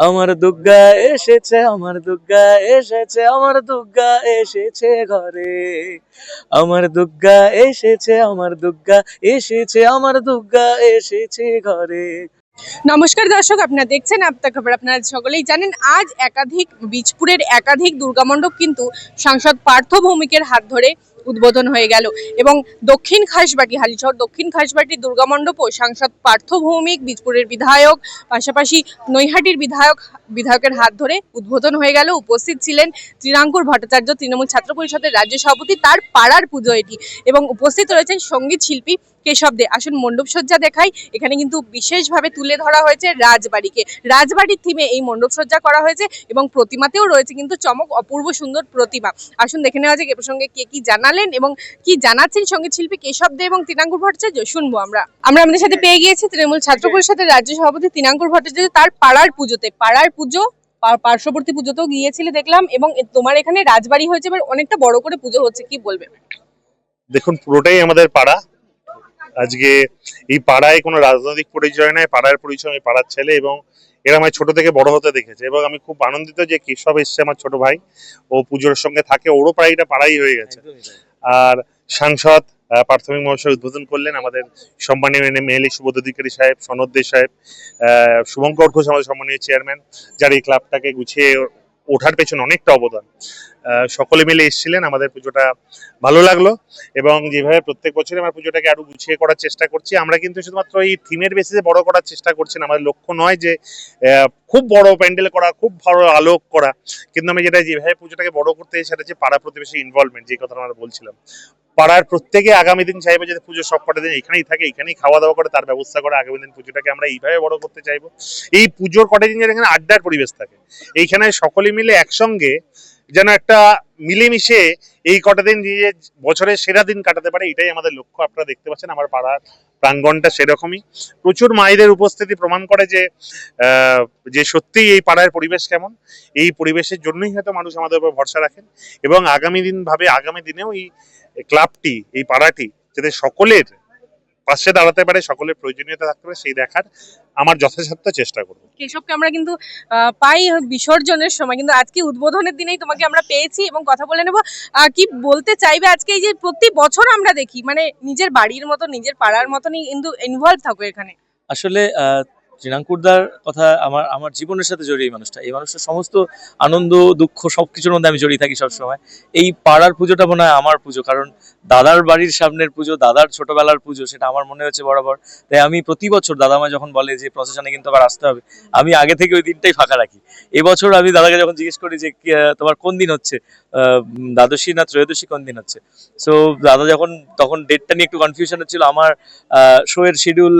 আমার দুর্গা এসেছে, আমার দুর্গা এসেছে, আমার দুর্গা এসেছে ঘরে। আমার দুর্গা এসেছে, আমার দুর্গা এসেছে, আমার দুর্গা এসেছে ঘরে। নমস্কার দর্শক, আপনারা দেখছেন আপনার খবর। আপনারা সকলেই জানেন, আজ একাধিক, বীজপুরের একাধিক দুর্গামণ্ডপ কিন্তু সাংসদ পার্থ ভৌমিকের হাত ধরে উদ্বোধন হয়ে গেল। এবং দক্ষিণ খাসবাটি হালিশহর দক্ষিণ খাসবাটি দুর্গামণ্ডপও সাংসদ পার্থ ভৌমিক, বীজপুরের বিধায়ক, পাশাপাশি নৈহাটির বিধায়ক, বিধায়কের হাত ধরে উদ্বোধন হয়ে গেল। উপস্থিত ছিলেন ত্রিনাঙ্কুর ভট্টাচার্য, তৃণমূল ছাত্র পরিষদের রাজ্য সভাপতি, তার পাড়ার পুজো এটি। এবং উপস্থিত রয়েছেন সংগীত শিল্পী কেশব দে আসুন মণ্ডপ সজ্জা দেখাই। এখানে কিন্তু বিশেষভাবে তুলে ধরা হয়েছে রাজবাড়িকে। রাজবাড়ির থিমে এই মণ্ডপ সজ্জা করা হয়েছে এবং প্রতিমাতেও রয়েছে কিন্তু চমক অপূর্ব সুন্দর প্রতিমা। আসুন দেখে নেওয়া যাক এ প্রসঙ্গে কে কি জানালেন এবং কি জানাচ্ছেন সংগীত শিল্পী কেশব দে এবং তিনাঙ্কুর ভট্টাচার্য। শুনব আমরা। আমরা আমাদের সাথে পেয়ে গিয়েছি তৃণমূল ছাত্র পরিষদের রাজ্য সভাপতি তিনাঙ্কুর ভট্টাচার্য। তার পাড়ার পুজোতে। পাড়ার পুজো পার্শ্ববর্তী পুজোতেও গিয়েছিলে দেখলাম এবং তোমার এখানে রাজবাড়ি হয়েছে, এবার অনেকটা বড় করে পুজো হচ্ছে, কি বলবে দেখুন, পুরোটাই আমাদের পাড়া। আজকে এই পাড়ায় কোনো রাজনৈতিক পরিচয় নাই পাড়ার পরিচয় আমি পাড়ার ছেলে এবং এরা আমার ছোট থেকে বড় হতে দেখেছে এবং আমি খুব আনন্দিত যে কেশব এসছে আমার ছোট ভাই। ও পুজোর সঙ্গে থাকে ওরও প্রায় এটা পাড়াই হয়ে গেছে। আর সাংসদ প্রাথমিক মহাশয় উদ্বোধন করলেন আমাদের সম্মানীয় এমএলএ সুবোধ অধিকারী সাহেব সনদ দে সাহেব আহ, শুভঙ্কর ঘোষ আমাদের সম্মানীয় চেয়ারম্যান যার এই ক্লাবটাকে গুছিয়ে ওঠার পেছনে অনেকটা অবদান। সকলে মিলে এসছিলেন, আমাদের পুজোটা ভালো লাগল এবং যেভাবে প্রত্যেক বছরই আমার পুজোটাকে আরও গুছিয়ে করার চেষ্টা করছি, আমরা কিন্তু শুধুমাত্র এই থিমের বেসিসে বড় করার চেষ্টা করছি না, আমাদের লক্ষ্য নয় যে খুব বড় প্যান্ডেল করা, খুব ভালো আলোক করা, কিন্তু আমি যেটা, যেভাবে পুজোটাকে বড় করতে সেটা হচ্ছে পাড়া প্রতিবেশী ইনভলভমেন্ট যে কথাটা আমরা বলছিলাম। পাড়ার প্রত্যেকে আগামী দিন চাইবে যাতে পুজো সব কটা দিন এখানেই থাকে, এখানেই খাওয়া দাওয়া করে, তার ব্যবস্থা করে আগামী দিন পুজোটাকে আমরা এইভাবে বড় করতে চাইব। এই পুজোর কটা দিন এখানে আড্ডার পরিবেশ থাকে। এইখানে সকলে মিলে একসঙ্গে যেন একটা মিলেমিশে এই কটা দিন যে বছরের সেরা দিন কাটাতে পারে, এটাই আমাদের লক্ষ্য। আপনারা দেখতে পাচ্ছেন আমার পাড়ার প্রাঙ্গণটা সেরকমই। প্রচুর মায়েদের উপস্থিতি প্রমাণ করে যে যে সত্যিই এই পাড়ার পরিবেশ কেমন। এই পরিবেশের জন্যই হয়তো মানুষ আমাদের উপর ভরসা রাখেন এবং আগামী দিন ভাবে, আগামী দিনেও এই ক্লাবটি এই পাড়াটি যাতে সকলের পাশে দাঁড়াতে পারে সকলের প্রয়োজনীয়তা থাকতে পারে সেই দেখার আমার যথাসাধ্য চেষ্টা করব। কেশবকে আমরা কিন্তু পাই বিসর্জনের সময় কিন্তু আজকে উদ্বোধনের দিনেই তোমাকে আমরা পেয়েছি এবং কথা বলে নেব। আহ, কি বলতে চাইবে আজকে এই যে প্রতি বছর আমরা দেখি মানে নিজের বাড়ির মতো নিজের পাড়ার মতনই কিন্তু ইনভলভ থাকো এখানে। আসলে আহ, শ্রীরাঙ্কুরদার কথা আমার আমার জীবনের সাথে জড়িয়ে এই মানুষটা। এই মানুষটার সমস্ত আনন্দ দুঃখ সব কিছুর মধ্যে আমি জড়িয়ে থাকি সবসময়। এই পাড়ার পুজোটা মনে হয় আমার পুজো কারণ দাদার বাড়ির সামনের পুজো দাদার ছোটবেলার পুজো সেটা আমার মনে হচ্ছে বরাবর। তাই আমি প্রতি বছর দাদামা যখন বলে যে প্রসেশনে কিন্তু আবার আসতে হবে আমি আগে থেকে ওই দিনটাই ফাঁকা রাখি। এবছর আমি দাদাকে যখন জিজ্ঞেস করি যে তোমার কোন দিন হচ্ছে? দ্বাদশী না ত্রয়োদশী কোন দিন হচ্ছে? সো দাদা যখন তখন ডেটটা নিয়ে একটু কনফিউশন হচ্ছিল। আমার শো এর শিডিউল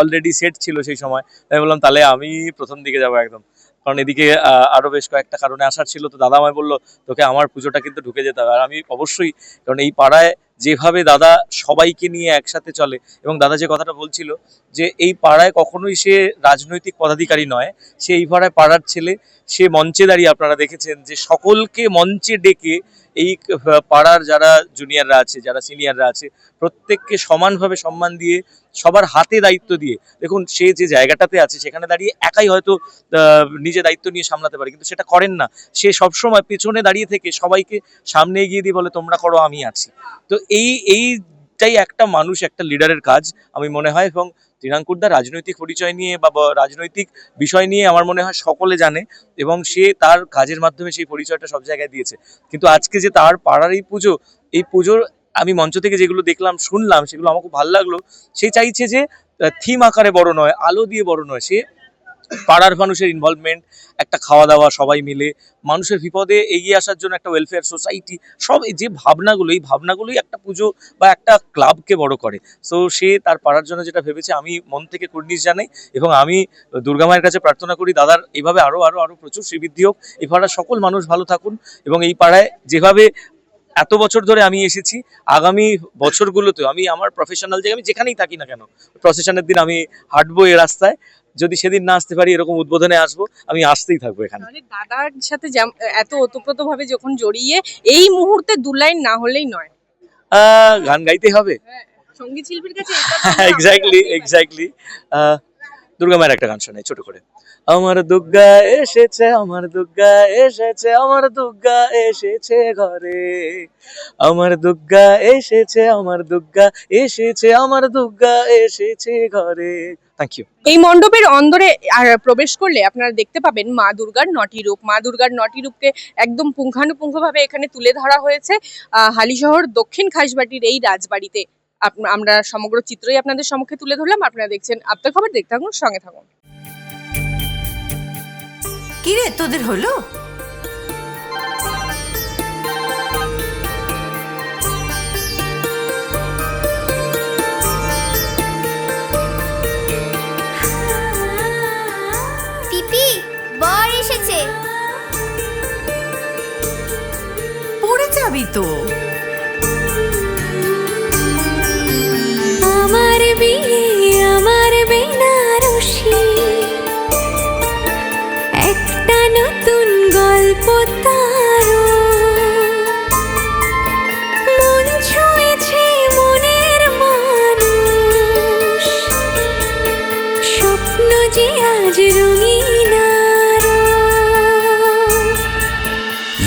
অলরেডি সেট ছিল সেই সময়। আমি বললাম তাহলে আমি প্রথম দিকে যাব একদম। কারণ এদিকে আহ, আরও বেশ কয়েকটা কারণে আসার ছিল। তো দাদা আমায় বলল তোকে আমার পুজোটা কিন্তু ঢুকে যেতে হবে। আর আমি অবশ্যই কারণ এই পাড়ায় যেভাবে দাদা সবাইকে নিয়ে একসাথে চলে, এবং দাদা যে কথাটা বলছিল যে এই পাড়ায় কখনোই সে রাজনৈতিক পদাধিকারী নয়, সে এই পাড়ায় পাড়ার ছেলে, সে মঞ্চে দাঁড়িয়ে আপনারা দেখেছেন যে সকলকে মঞ্চে ডেকে এই পাড়ার যারা জুনিয়ররা আছে, যারা সিনিয়ররা আছে, প্রত্যেককে সমানভাবে সম্মান দিয়ে, সবার হাতে দায়িত্ব দিয়ে, দেখুন সে যে জায়গাটাতে আছে, সেখানে দাঁড়িয়ে একাই হয়তো নিজে দায়িত্ব নিয়ে সামলাতে পারে, কিন্তু সেটা করেন না। সে সবসময় পেছনে দাঁড়িয়ে থেকে সবাইকে সামনে এগিয়ে দিয়ে বলে, তোমরা করো, আমি আছি। তো এই, এইটাই একটা মানুষ, একটা লিডারের কাজ আমি মনে হয়। এবং তৃণাঙ্কুরদার রাজনৈতিক পরিচয় নিয়ে বা রাজনৈতিক বিষয় নিয়ে আমার মনে হয় সকলে জানে। এবং সে তার কাজের মাধ্যমে সেই পরিচয়টা সব জায়গায় দিয়েছে। কিন্তু আজকে যে তার পাড়ার এই পুজো, এই পুজোর আমি মঞ্চ থেকে যেগুলো দেখলাম, শুনলাম, সেগুলো আমার খুব ভালো লাগল। সে চাইছে যে থিম আকারে বড় নয়, আলো দিয়ে বড় নয়। সে পাড়ার মানুষের ইনভলভমেন্ট একটা খাওয়া দাওয়া সবাই মিলে মানুষের বিপদে এগিয়ে আসার জন্য একটা ওয়েলফেয়ার সোসাইটি সব যে ভাবনাগুলো, এই ভাবনাগুলোই একটা পুজো বা একটা ক্লাবকে বড় করে। সো সে তার পাড়ার জন্য যেটা ভেবেছে, আমি মন থেকে কুর্নিশ জানাই এবং আমি দুর্গা মায়ের কাছে প্রার্থনা করি, দাদার এইভাবে আরও আরও আরও প্রচুর শ্রীবৃদ্ধি হোক। এই পাড়ার সকল মানুষ ভালো থাকুন এবং এই পাড়ায় যেভাবে এত বছর ধরে আমি এসেছি, আগামী বছরগুলোতে আমি আমার প্রফেশনাল যে আমি যেখানেই থাকি না কেন প্রসেশনের দিন আমি হাঁটবো এ রাস্তায়। যদি সেদিন না আসতে পারি এরকম উদ্বোধনে আসব আমি আসতেই থাকব এখানে। দাদার সাথে এত ওতপ্রোত ভাবে যখন জড়িয়ে এই মুহূর্তে দু লাইন না হলেই নয়। আহ, গান গাইতে হবে। সংগীত শিল্পীর কাছে এক্স্যাক্টলি এক্স্যাক্টলি দুর্গা মায়ের একটা গান শোনাই, ছোট করে। আমার দুর্গা এসেছে, আমার দুর্গা এসেছে, আমার দুর্গা এসেছে ঘরে। আমার দুর্গা এসেছে, আমার দুর্গা এসেছে, আমার দুর্গা এসেছে ঘরে। থ্যাংক ইউ এই মণ্ডপের অন্দরে প্রবেশ করলে আপনারা দেখতে পাবেন মা দুর্গার নটি রূপ। মা দুর্গার নটি রূপকে একদম পুঙ্খানুপুঙ্খভাবে এখানে তুলে ধরা হয়েছে হালিশহর দক্ষিণ খাসবাটির এই রাজবাড়িতে। আমরা সমগ্র চিত্রই আপনাদের সম্মুখে তুলে ধরলাম। আপনারা দেখছেন আপনার খবর দেখতে থাকুন সঙ্গে থাকুন। কিরে তোদের হলো? বর এসেছে। পড়ে যাবি তো।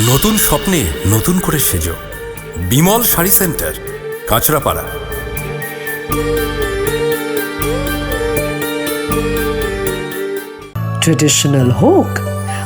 নতুন স্বপ্নে নতুন করে সেজ। বিমল শাড়ি সেন্টার কাঁচরাপাড়া। ট্রেডিশনাল হোক